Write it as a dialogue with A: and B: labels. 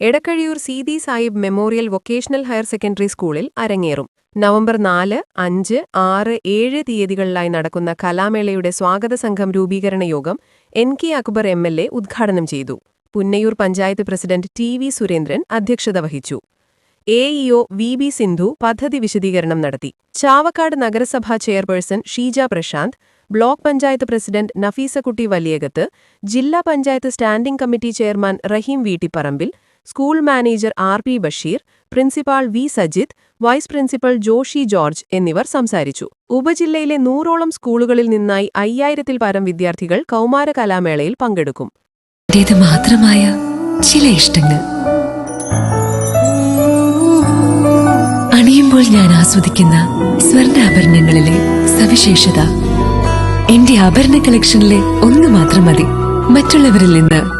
A: Edakkazhiyur Seethi Sahib memorial vocational higher secondary സ്കൂളിൽ അരങ്ങേറും. November നാല് അഞ്ച് ആറ് ഏഴ് തീയതികളിലായി നടക്കുന്ന കലാമേളയുടെ സ്വാഗത സംഘം രൂപീകരണ യോഗം N K Akbar M L A ഉദ്ഘാടനം ചെയ്തു. Punnayur panchayat president T V Surendran അധ്യക്ഷത വഹിച്ചു. A EO V B Sindhu പദ്ധതി വിശദീകരണം നടത്തി. ചാവക്കാട് നഗരസഭാ chairperson Sheeja Prashanth block panchayat president Nafeesakutty Valiyakath ജില്ലാ panchayat standing committee chairman Raheem Veettiparambil school manager R P Basheer principal V Sajith vice principal Joshi George എന്നിവർ സംസാരിച്ചു. ഉപജില്ലയിലെ നൂറോളം സ്കൂളുകളിൽ നിന്നായി അയ്യായിരത്തിൽ പരം വിദ്യാർത്ഥികൾ കൗമാര കലാമേളയിൽ പങ്കെടുക്കും
B: മാത്രമായ ചില ഇഷ്ടങ്ങൾ. അണിയുമ്പോൾ ഞാൻ ആസ്വദിക്കുന്ന സ്വർണാഭരണങ്ങളിലെ സവിശേഷത. എന്റെ ആഭരണ കളക്ഷനിലെ ഒന്ന് മാത്രം മതി. മറ്റുള്ളവരിൽ നിന്ന്